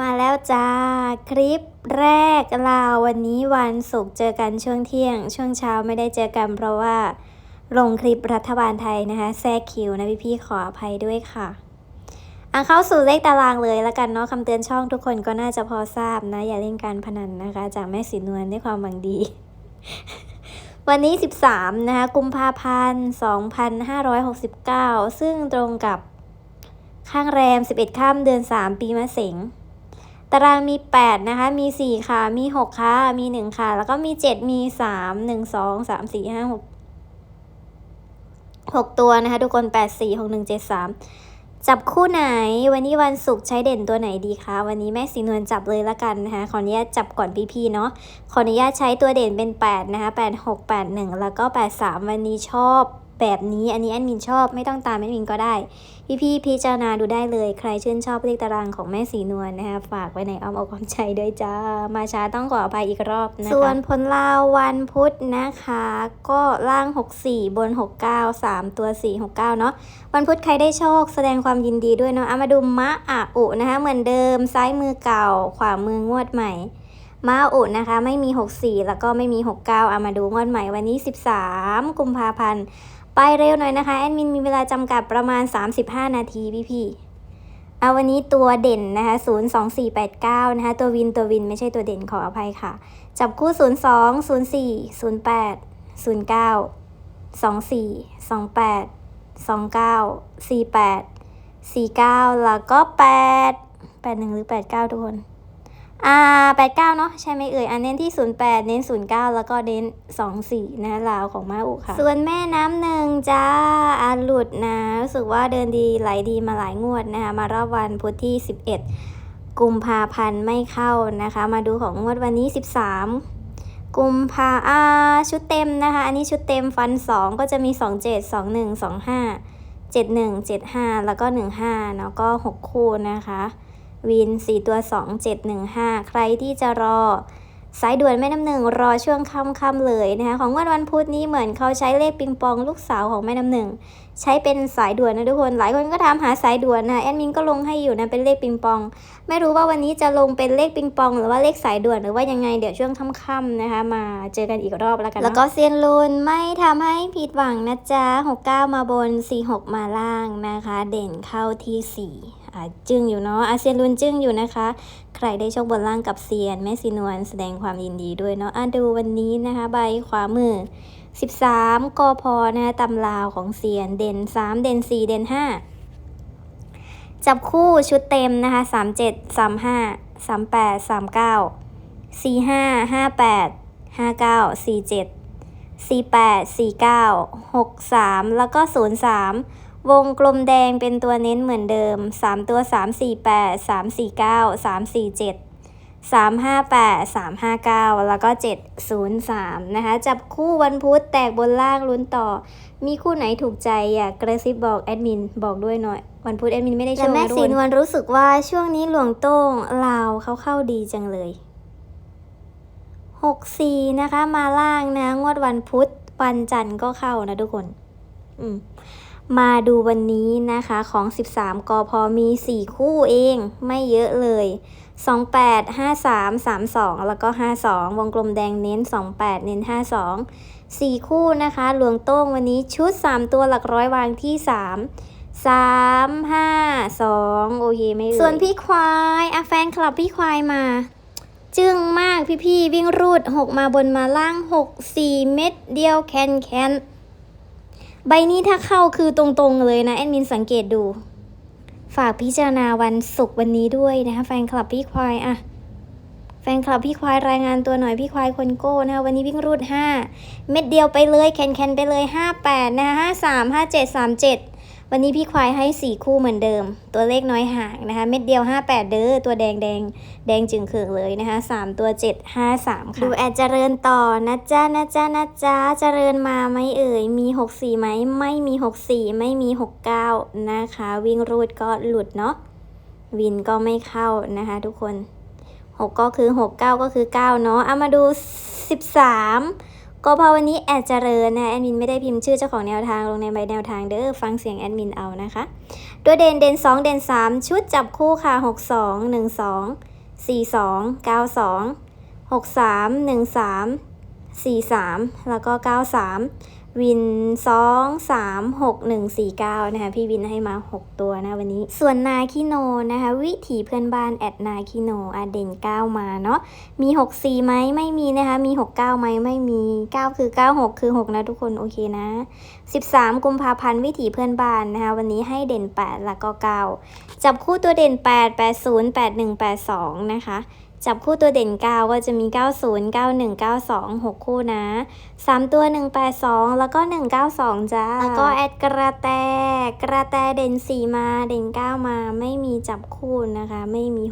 มาแล้วจ้า คลิปแรกลาวันนี้วันศุกร์เจอกันช่วงเที่ยง ช่วงเช้าไม่ได้เจอกันเพราะว่า ลงคลิปรัฐบาลไทยนะคะแทรกคิวนะพี่พี่ๆขออภัยด้วยค่ะอะเข้าสู่เลขตารางเลยแล้วกันเนาะคำเตือนช่องทุกคนก็น่าจะพอทราบนะ อย่าเล่นการพนันนะคะ จากแม่สีนวลด้วยความหวังดี วันนี้ 13 นะคะกุมภาพันธ์2569 ซึ่งตรงกับข้างแรม 11ค่ำเดือน 3 ปีมะเสง ตารางมี 8 นะคะ มี 4 ค่ะ มี 6 ค่ะ มี 1 ค่ะ แล้วก็มี 7 มี 3 1 2 3 4 5 6 6 ตัวนะคะ ทุกคน 8 4 6 1 7 3 จับคู่ไหน วันนี้วันศุกร์ใช้เด่นตัวไหนดีคะ วันนี้แม่สีนวลจับเลยละกันนะคะ ขออนุญาตจับก่อนพี่ๆเนาะ ขออนุญาตใช้ตัวเด่นเป็น 8 นะคะ 8 6 8 1 แล้วก็ 8 3 วันนี้ชอบ แบบนี้อันนี้แอดมินชอบไม่ต้องตามแอดมินก็ได้ พี่ๆพิจารณาดูได้เลย ใครชื่นชอบเลขตารางของแม่สีนวลนะคะฝากไว้ในอ้อมอกอ้อมใจด้วยจ้า มาช้าต้องขออภัยอีกรอบนะคะ ส่วนผลลาววันพุธนะคะ ก็ล่าง 64 บน 69 3 ตัว 4 69 เนาะวันพุธใครได้โชคแสดงความยินดีด้วยเนาะเอามาดูมะอะอุนะคะเหมือนเดิมซ้ายมือเก่า ขวามืองวดใหม่มะอุนะคะ ไม่มี 64 แล้วก็ไม่มี 69เอามาดูงวดใหม่วันนี้ 13 กุมภาพันธ์ ไปเร็วหน่อยนะคะแอดมินมีเวลาจำกัดประมาณ 35 นาทีพี่พี่เอาวันนี้ตัวเด่นนะคะ02489 นะคะ ตัววินตัววินไม่ใช่ตัวเด่นขออภัยค่ะ จับคู่ 02 04 08 09 24 28 29 48 49 แล้วก็ 8 81 หรือ 89 ทุกคน อ่า89เนาะใช่ไหมเอ่ยอันเน้นที่08เน้น09แล้วก็เน้น24นะลาวของมาอุค่ะ ส่วนแม่น้ำหนึ่งจ้าอาหลุดนะรู้สึกว่าเดินดีไหลดีมาหลายงวดนะคะมารอบวันพุธที่11กุมภาพันธ์ไม่เข้านะคะ มาดูของงวดวันนี้ 13 กุมภาอาชุดเต็มนะคะ อันนี้ชุดเต็มฟัน 2 ก็จะมี 27 21 25 71 75 แล้วก็ 15 แล้วก็ 6 คู่นะคะ วิน 4 ตัว 2 7 1 5 ใครที่จะรอ สายด่วนแม่น้ำหนึ่งรอช่วงค่ำๆเลยนะคะของวันวันพุธนี้เหมือนเขาใช้เลขปิงปองลูกสาวของแม่น้ำหนึ่งใช้เป็นสายด่วนนะทุกคน หลายคนก็ถามหาสายด่วนนะแอดมินก็ลงให้อยู่นะเป็นเลขปิงปอง ไม่รู้ว่าวันนี้จะลงเป็นเลขปิงปอง หรือว่าเลขสายด่วนหรือว่ายังไงเดี๋ยวช่วงค่ำๆนะคะ มาเจอกันอีกรอบแล้วกัน แล้วก็เซียนลุนไม่ทำให้ผิดหวังนะจ๊ะ 69 มาบน 46 มาล่างนะคะ เด่นเข้าที่4อ่ จึงอยู่เนาะอาเซียนลุนจึงอยู่นะคะ ใครได้โชคบนล่างกับเซียนแม่สีนวลแสดงความยินดีด้วยเนาะอะดูวันนี้นะคะ ใบขวามือ 13กพนะคะตำลาวของเซียนเด่น 3 เด่น 4 เด่น 5 จับคู่ชุดเต็มนะคะ 37 35 38 39 45 58 59 47 48 49 63 แล้วก็ 03 วงกลมแดงเป็นตัวเน้นเหมือนเดิม 3 ตัว 3 4 8 3 4 9 3 4 7 3 5 8 3 5 9 แล้วก็ 703 นะคะ จับคู่วันพุธแตกบนล่างลุ้นต่อ มีคู่ไหนถูกใจอยากกระซิบบอกแอดมินบอกด้วยหน่อย วันพุธแอดมินไม่ได้ช่วยแม่สีนวลรู้สึกว่าช่วงนี้หลวงโต้งลาวเขาเข้าดีจังเลย 64 นะคะมาล่างนะ งวดวันพุธวันจันทร์ก็เข้านะทุกคน อืม มาดูวันนี้นะคะของ 13 กพมี 4 คู่เองไม่เยอะเลย 28 53 32 แล้วก็ 52 วงกลมแดงเน้น 28 เน้น 52 4 คู่นะคะ หลวงโต้งวันนี้ชุด 3 ตัวหลักร้อยวางที่ 3 3 5 2 โอเคไม่เอ่ยส่วนพี่ควายอะแฟนคลับพี่ควายมา จึ้งมากพี่ๆ วิ่งรูด 6 มาบนมาล่าง 6 4 เม็ดเดียวแคนแคน ใบนี้ถ้าเข้าคือตรงๆเลยนะแอดมินสังเกตดู ฝากพิจารณาวันศุกร์วันนี้ด้วยนะคะแฟนคลับพี่ควายอะแฟนคลับพี่ควายรายงานตัวหน่อยพี่ควายคนโก้นะคะวันนี้วิ่งรูด 5 เม็ดเดียวไปเลยแคนแคนไปเลย 58 นะคะ53 57 37 วันนี้พี่ควายให้ 4 คู่เหมือนเดิม ตัวเลขน้อยห่างนะคะ เม็ดเดียว 58 เด้อตัวแดงแดงแดงจึงเขืองเลยนะคะ 3 ตัว 7 5 3 ค่ะ ดูแอดเจริญต่อนะจ๊ะนะจ๊ะนะจ๊ะเจริญมาไหมเอ่ย มี 64ไหมไม่มี 64 ไม่มี 69 นะคะ วิ่งรูดก็หลุดเนาะวินก็ไม่เข้านะคะ ทุกคน 6 ก็คือ 6 9 ก็คือ 9 เนาะเอามาดู 13 ก็พอวันนี้แอดเจริญนะแอดมินไม่ได้พิมพ์ชื่อเจ้าของแนวทางลงในใบแนวทางเด้อฟังเสียงแอดมินเอานะคะ ตัวเด่นเด่น 2 เด่น 3 ชุดจับคู่ค่ะ 6 2 1 2 4 2 9 2 6 3 1 3 4 3 แล้วก็ 9 3 วิน 2 3 6 1 4 9 นะคะ พี่วินให้มา 6 ตัวนะวันนี้ ส่วนนาคิโนนะคะ วิถีเพื่อนบ้านแอดนาคิโนอเด่น 9 มาเนาะมี 6 4ไหมไม่มีนะคะ มี 6 9ไหมไม่มี 9 คือ 9 6 คือ 6 นะทุกคน โอเคนะ 13 กุมภาพันธ์วิถีเพื่อนบ้านนะคะ วันนี้ให้เด่น 8 แล้วก็ 9 จับคู่ตัวเด่น 8 80 81 82 นะคะ จับคู่ตัวเด่น9ก็จะมี 90 91 92 6 คู่นะ 3 ตัว 182 แล้วก็ 192 จ้า แล้วก็แอดกระแต กระแตเด่น 4 มาเด่น 9 มาไม่มีจับคู่นะคะ ไม่มี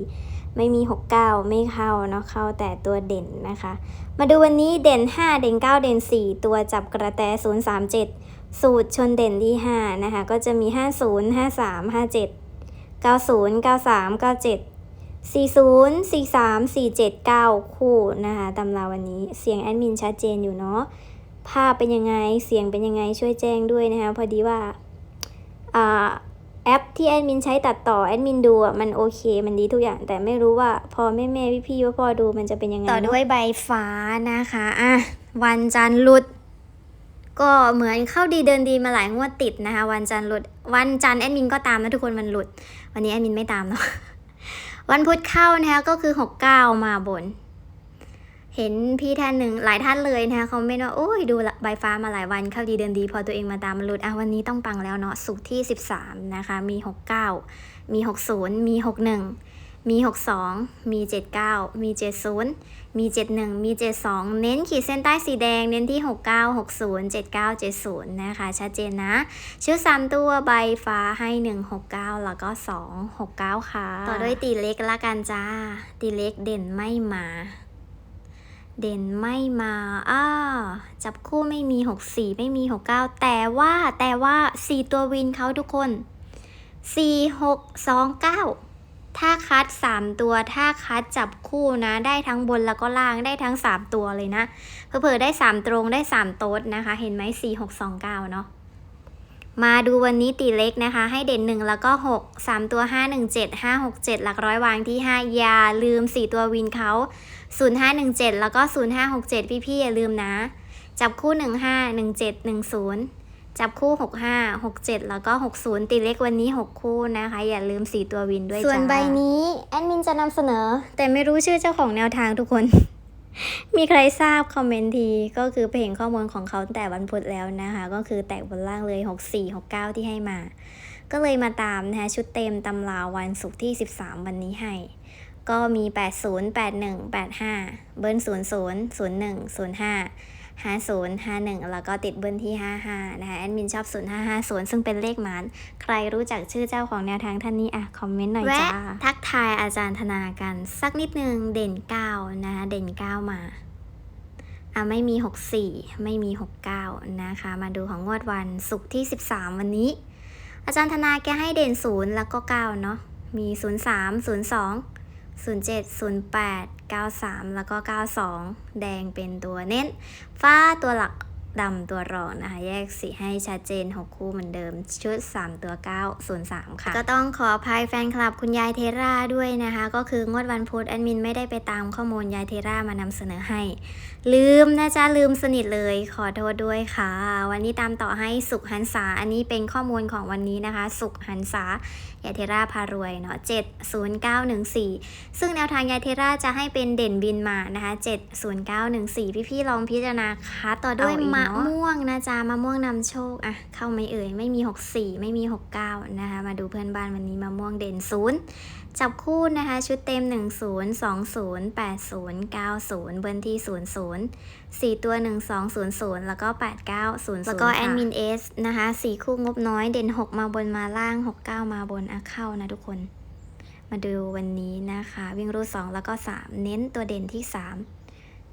64 ไม่มี 69 ไม่เข้าเนาะเข้าแต่ตัวเด่นนะคะ มาดูวันนี้เด่น 5 เด่น 9 เด่น 4 ตัวจับกระแต 037 สูตรชนเด่นที่ 5 นะคะ ก็จะมี 50 53 57 90 93 97 40 43 47 9 คู่นะคะตำราวันนี้เสียงแอดมินชัดเจนอยู่เนาะภาพเป็นยังไงเสียงเป็นยังไงช่วยแจ้งด้วยนะคะพอดีว่าอแอปที่แอดมินใช้ตัดต่อแอดมินดูอะมันโอเค มันดีทุกอย่าง แต่ไม่รู้ว่าพอแม่แม่พี่พี่ว่าพ่อดูมันจะเป็นยังไงต่อด้วยใบฟ้านะคะอะวันจันทร์หลุด ก็เหมือนเข้าดีเดินดีมาหลายงวดติดนะคะ วันจันทร์หลุด วันจันทร์แอดมินก็ตามนะทุกคนมันหลุด วันนี้แอดมินไม่ตามเนาะ วันพุธเข้านะคะก็คือ 69 มาบน เห็นพี่ท่านหนึ่งหลายท่านเลยนะคะเขาไม่นว่าโอ้ยดูใบฟ้ามาหลายวันเข้าดีเดินดี พอตัวเองมาตามมันหลุดอะวันนี้ต้องปังแล้วเนาะสุกที่ 13 นะคะ มี 69 มี 60 มี 61 มี 62 มี 79 มี 70 มี 71 มี 72 เน้นขีดเส้นใต้สีแดง เน้นที่ 69 60 79 70 นะคะ ชัดเจนนะ ชื่อสามตัวใบฟ้าให้ 169 แล้วก็ 269 ค่ะ ต่อด้วยตีเล็กละกันจ้า ตีเล็กเด่นไม่มา เด่นไม่มาอ้าจับคู่ไม่มี 64 ไม่มี 69 แต่ว่าแต่ว่า 4 ตัววินเขาทุกคน 4 6 2 9 ถ้าคัด 3 ตัว ถ้าคัดจับคู่นะ ได้ทั้งบนแล้วก็ล่างได้ทั้ง 3 ตัวเลยนะ เผลอๆได้ 3 ตรงได้ 3 โต๊ดนะคะ เห็นไหม4 6 2 9 เนาะมาดูวันนี้ตีเล็กนะคะ ให้เด่น 1 แล้วก็ 6 3 ตัว 5 1 7 5 6 7 หลักร้อยวางที่ 5 อย่าลืม 4 ตัววินเขา 0517 แล้วก็ 0567 พี่ๆอย่าลืมนะ จับคู่ 15 17 10 จับคู่ 65 67 แล้วก็ 60 ตีเล็กวันนี้ 6 คู่นะคะ อย่าลืม 4 ตัววินด้วยจ้าส่วนใบนี้ แอดมินจะนำเสนอ แต่ไม่รู้ชื่อเจ้าของแนวทางทุกคน มีใครทราบคอมเมนต์ที ก็คือไปเห็นข้อมูลของเขาตั้งแต่วันพุธแล้วนะคะ ก็คือแตกบนล่างเลย 64 69 ที่ให้มา ก็เลยมาตามนะคะชุดเต็มตำราวันศุกร์ที่ 13 วันนี้ให้ ก็มี 80 81 85 เบิ้ล00 01 05 50 51 แล้วก็ติดเบิ้ลที่ 55 นะคะ แอดมินชอบ 0550 ซึ่งเป็นเลขหมาน ใครรู้จักชื่อเจ้าของแนวทางท่านนี้อะ คอมเมนต์หน่อยจ้า ทักทายอาจารย์ธนากัน สักนิดนึงเด่น 9 นะคะ เด่น 9 มาอะไม่มี 64 ไม่มี 69 นะคะ มาดูของงวดวันศุกร์ที่ 13 วันนี้ อาจารย์ธนาแกให้เด่น 0 แล้วก็ 9 เนาะมี 03 02 07 08 93 แล้วก็ 92 แดงเป็นตัวเน้น ฟ้าตัวหลัก ดำตัวรองนะคะ แยกสีให้ชัดเจน 6 คู่เหมือนเดิม ชุด 3 ตัว 903 ค่ะ ก็ต้องขออภัยแฟนคลับคุณยายเทราด้วยนะคะ ก็คืองวดวันพุธแอดมินไม่ได้ไปตามข้อมูลยายเทรามานำเสนอให้ ลืมนะจ๊ะ ลืมสนิทเลยขอโทษด้วยค่ะ วันนี้ตามต่อให้สุขหันษาอันนี้เป็นข้อมูลของวันนี้นะคะ สุขหันษายายเทราพารวยเนาะ70914 ซึ่งแนวทางยายเทราจะให้เป็นเด่นบินมานะคะ 70914 พี่ๆลองพิจารณาค่ะต่อด้วยมะม่วงนะจ๊ะมะม่วงนำโชคอะเข้าไหม่เอ่ย ไม่มี 64 ไม่มี 69 นะคะ มาดูเพื่อนบ้านวันนี้มะม่วงเด่น0จับคู่นะคะ ชุดเต็ม 10 20 80 90 เบิ้ลที่ 00 4 ตัว 1200 แล้วก็ 8900 แล้วก็แอดมินเอสนะคะ4คู่งบน้อยเด่น 6 มาบนมาล่าง 69 มาบนอะเข้านะทุกคน มาดูวันนี้นะคะ วิ่งรูด2แล้วก็ 3 เน้นตัวเด่นที่ 3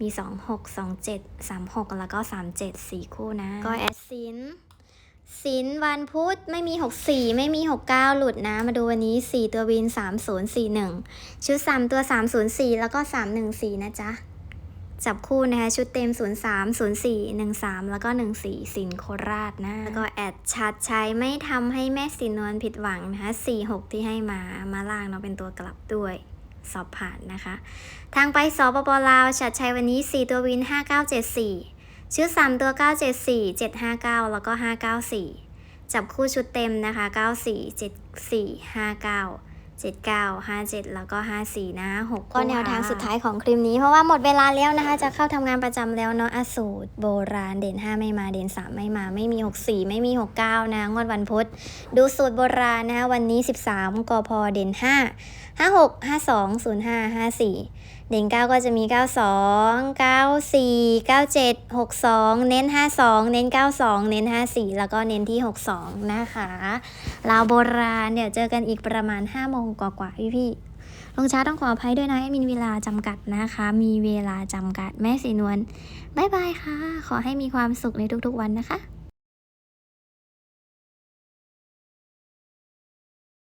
มี 2 6 2 7 3 6 แล้วก็ 3 7 4 คู่นะ ก็แอดซินสินวันพุธไม่มี 64 ไม่มี 69 หลุดนะ มาดูวันนี้ 4 ตัววิน 3041 ชุด 3 ตัว 304 แล้วก็ 314 นะจ๊ะ จับคู่นะคะ ชุดเต็ม 03 04 13 แล้วก็ 14 สินโคราชนะ แล้วก็แอดชัดใช้ไม่ทำให้แม่สินนวลผิดหวังนะคะ 46 ที่ให้มา มาล่างเนาะเป็นตัวกลับด้วย สอบผ่านนะคะ ทางไปสปปลาวชัดชัยวันนี้ 4 ตัววิน 5974ชุด3ตัว 974 759 แล้วก็ 594 จับคู่ชุดเต็มนะคะ 94 74 59 79 57 แล้วก็ 54 นะ6ก็แนวทางสุดท้ายของคลิปนี้ เพราะว่าหมดเวลาแล้วนะคะ จะเข้าทำงานประจำแล้วเนาะอสูตร โบราณเด่น 5 ไม่มาเด่น 3 ไม่มาไม่มี 64 ไม่มี 69 นะงวดวันพุธ ดูสูตรโบราณนะคะวันนี้ 13กพเด่น 5 56 52 05 54 เด่น 9 ก็จะมี 92 94 97 62 เน้น 52 เน้น 92 เน้น 54 แล้วก็เน้นที่ 62 นะคะลาวโบราณเดี๋ยวเจอกันอีกประมาณ 5 โมงกว่าๆพี่ๆลงช้าต้องขออภัยด้วยนะมีเวลาจำกัดนะคะ มีเวลาจำกัดแม่สีนวลบายบายค่ะ ขอให้มีความสุขในทุกๆวันนะคะ